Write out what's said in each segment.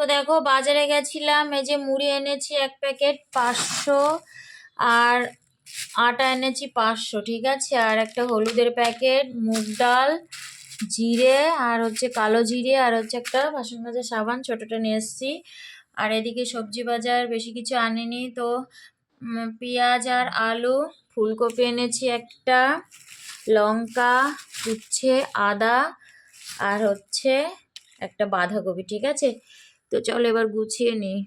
তো দেখো, বাজারে গেছিলাম, এই যে মুড়ি এনেছি এক প্যাকেট পাঁচশো আর আটা এনেছি পাঁচশো, ঠিক আছে? আর একটা হলুদের প্যাকেট, মুগ ডাল, জিরে আর হচ্ছে কালো জিরে আর হচ্ছে একটা বাসন মাজা সাবান ছোটোটা নিয়ে এসেছি। আর এদিকে সবজি বাজার, বেশি কিছু আনিনি তো পেঁয়াজ আর আলু, ফুলকপি এনেছি একটা, লঙ্কা, উচ্ছে, আদা আর হচ্ছে একটা বাঁধাকপি, ঠিক আছে? তো চলো এবার গুছিয়ে নিই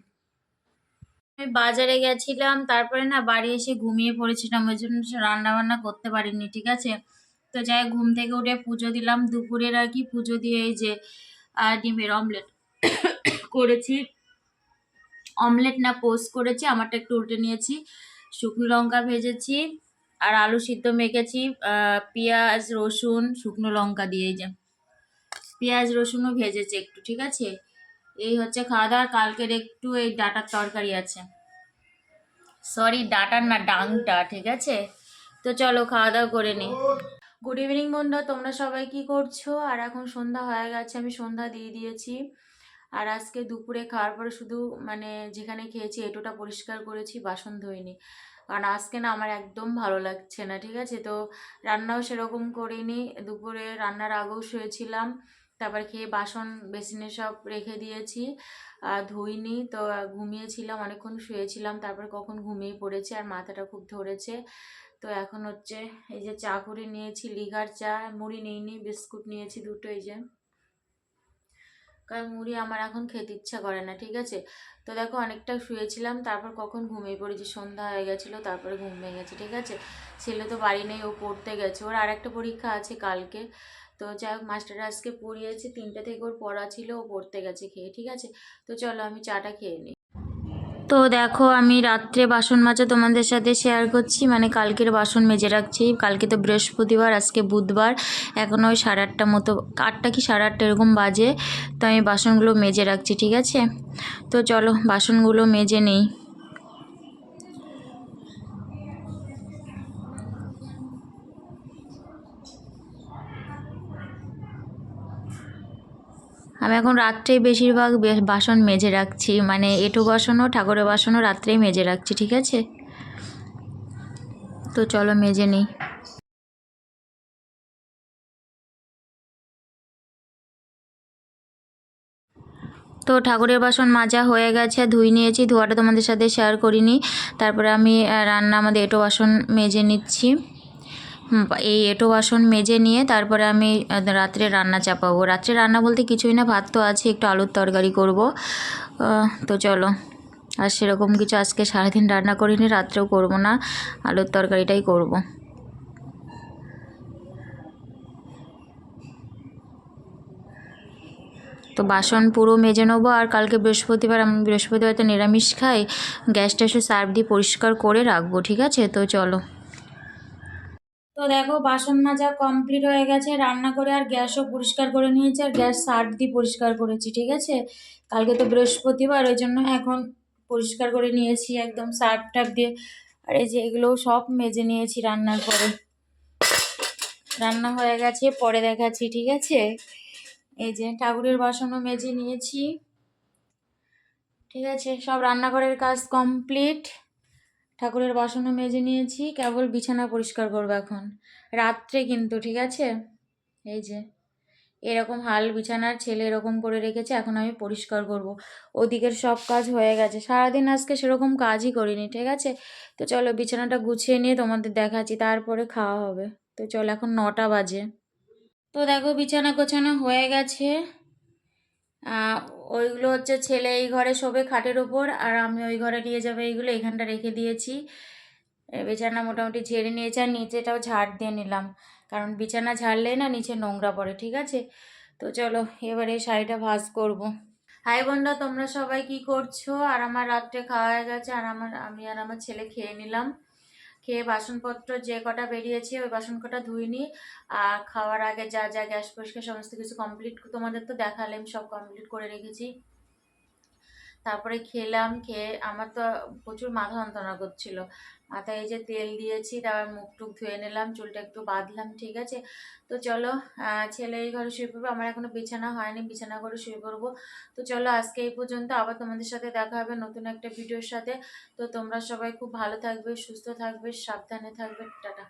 আমি বাজারে গেছিলাম, তারপরে না বাড়ি এসে ঘুমিয়ে পড়েছিলাম, ওই জন্য রান্না বান্না করতে পারিনি, ঠিক আছে? তো যাই ঘুম থেকে উঠে পুজো দিলাম, দুপুরের আর কি পুজো দিয়ে এই যে ডিমের অমলেট করেছি। অমলেট না, পোস্ট করেছি, আমারটা একটু উল্টে নিয়েছি। শুকনো লঙ্কা ভেজেছি আর আলু সিদ্ধ মেখেছি পেঁয়াজ, রসুন, শুকনো লঙ্কা দিয়ে যে, পেঁয়াজ, রসুনও ভেজেছি একটু, ঠিক আছে? এই হচ্ছে খাওয়া দাওয়া কালকের একটু এই ডাটার তরকারি আছে। সরি ডাটার না, ডাংটা, ঠিক আছে? তো চলো খাওয়া দাওয়া করে নিই গুড ইভিনিং বন্ধু, তোমরা সবাই কি করছ? আর এখন সন্ধ্যা হয়ে গেছে, আমি সন্ধ্যা দিয়ে দিয়েছি। আর আজকে দুপুরে খাওয়ার পরে শুধু মানে যেখানে খেয়েছি এটোটা পরিষ্কার করেছি, বাসন ধুইনি। কারণ আজকে না আমার একদম ভালো লাগছে না, ঠিক আছে? তো রান্নাও সেরকম করিনি। দুপুরে রান্নার আগেও শুয়েছিলাম। তারপর খেয়ে বাসন, বেসিনে সব রেখে দিয়েছি। আর ধুইনি তো ঘুমিয়েছিলাম, অনেকক্ষণ শুয়েছিলাম, তারপর কখন ঘুমিয়ে পড়েছে আর মাথাটা খুব ধরেছে। তো এখন হচ্ছে এই যে চা করে নিয়েছি, লিগার চা, মুড়ি নিইনি, বিস্কুট নিয়েছি দুটো এই যে। কারণ মুড়ি আমার এখন খেতে ইচ্ছা করে না, ঠিক আছে? তো দেখো অনেকটা শুয়েছিলাম, তারপর কখন ঘুমিয়ে পড়েছি, সন্ধ্যা হয়ে গেছিল, তারপরে ঘুম ভেঙে গেছে ঠিক আছে? ছেলে তো বাড়ি নেই, ও পড়তে গেছে, ওর আর একটা পরীক্ষা আছে কালকে। তো যাই হোক মাস্টার আজকে পড়িয়েছে তিনটে থেকে ওর পড়া ছিল, ও পড়তে গেছে খেয়ে, ঠিক আছে? তো চলো, আমি চাটা খেয়ে নিই। তো দেখো, আমি রাত্রে বাসন মাজা তোমাদের সাথে শেয়ার করছি। মানে কালকের বাসন মেজে রাখছি। কালকে তো বৃহস্পতিবার, আজকে বুধবার। এখন ওই সাড়ে আটটা মতো, আটটা কি সাড়ে আটটা এরকম বাজে। তো আমি বাসনগুলো মেজে রাখছি, ঠিক আছে? তো চলো, বাসনগুলো মেজে নেই। আমি এখন রাত্রেই বেশিরভাগ বাসন মেজে রাখছি। মানে এঁটো বাসনও, ঠাকুরের বাসনও রাত্রেই মেজে রাখছি, ঠিক আছে? তো চলো মেজে নিই। তো ঠাকুরের বাসন মাজা হয়ে গেছে, ধুই নিয়েছি। ধোয়াটা তোমাদের সাথে শেয়ার করিনি। তারপরে আমি রান্না আমাদের এঁটো বাসন মেজে নিচ্ছি। এই এঁটো বাসন মেজে নিয়ে তারপরে আমি রাত্রে রান্না চাপাবো। রাত্রে রান্না বলতে কিছুই না, ভাত তো আছে, একটু আলুর তরকারি করব। তো চলো, আর সেরকম কিছু আজকে সারাদিন রান্না করিনি, রাত্রেও করব না, আলুর তরকারিটাই করব। তো বাসন পুরো মেজে নেব, আর কালকে বৃহস্পতিবার, আমি বৃহস্পতিবার তো নিরামিষ খাই, গ্যাসটা এসে সার্ফ দিয়ে পরিষ্কার করে রাখব, ঠিক আছে? তো চলো। তো দেখো, বাসন মাজা কমপ্লিট হয়ে গেছে, রান্না করে আর গ্যাসও পরিষ্কার করে নিয়েছি আর গ্যাস সার্ফ দিয়ে পরিষ্কার করেছি, ঠিক আছে? কালকে তো বৃহস্পতিবার, ওই জন্য এখন পরিষ্কার করে নিয়েছি একদম সার্ফ টার্ফ দিয়ে। আর এই যে এগুলো সব মেজে নিয়েছি রান্নার পরে। রান্না হয়ে গেছে, পরে দেখাচ্ছি, ঠিক আছে? এই যে ঠাকুরের বাসনও মেজে নিয়েছি। ঠিক আছে, সব রান্নাঘরের কাজ কমপ্লিট ঠাকুরের বাসনও মেজে নিয়েছি, কেবল বিছানা পরিষ্কার করব এখন। রাত্রে কিন্তু, ঠিক আছে? এই যে, এরকম হাল বিছানার ছেলে এরকম করে রেখেছে, এখন আমি পরিষ্কার করব। ওদিকের সব কাজ হয়ে গেছে। সারাদিন আজকে সেরকম কাজই করিনি, ঠিক আছে? তো চলো বিছানাটা গুছিয়ে নিয়ে তোমাদের দেখাচ্ছি, তারপরে খাওয়া হবে। তো চলো, এখন নটা বাজে। তো দেখো, বিছানা গোছানো হয়ে গেছে। ওইগুলো হচ্ছে ছেলে এই ঘরে শোবে খাটের ওপর, আর আমি ওই ঘরে নিয়ে যাব এইগুলো, এখানটা রেখে দিয়েছি। বিছানা মোটামুটি ঝেড়ে নিয়েছি, আর নিচেটাও ঝাড় দিয়ে নিলাম। কারণ বিছানা ঝাড়লে না নিচে নোংরা পড়ে, ঠিক আছে? তো চলো, এবারে শাড়িটা ভাজ করব। হাই বন্ধুরা তোমরা সবাই কি করছ? আর আমার রাত্রে খাওয়া হয়ে গেছে, আর আমার, আমি আর আমার ছেলে খেয়ে নিলাম। খেয়ে বাসনপত্র যে কটা বেরিয়েছে, ওই বাসন কটা ধুইনি আর খাওয়ার আগে যা যা গ্যাস পরিষ্কার সমস্ত কিছু কমপ্লিট তোমাদের তো দেখালাম, সব কমপ্লিট করে রেখেছি। তারপরে খেলাম, খেয়ে আমার তো প্রচুর মাথা যন্ত্রণা করছিল। মাথায় এই যে তেল দিয়েছি, তারপর মুখ টুক ধুয়ে নিলাম, চুলটা একটু বাঁধলাম, ঠিক আছে? তো চলো ছেলে এই ঘরে শুয়ে পড়ব, আমার এখনও বিছানা হয়নি, বিছানা করে শুয়ে পড়ব। তো চলো, আজকে এই পর্যন্ত, আবার তোমাদের সাথে দেখা হবে নতুন একটা ভিডিওর সাথে। তো তোমরা সবাই খুব ভালো থাকবে, সুস্থ থাকবে, সাবধানে থাকবে, টাটা।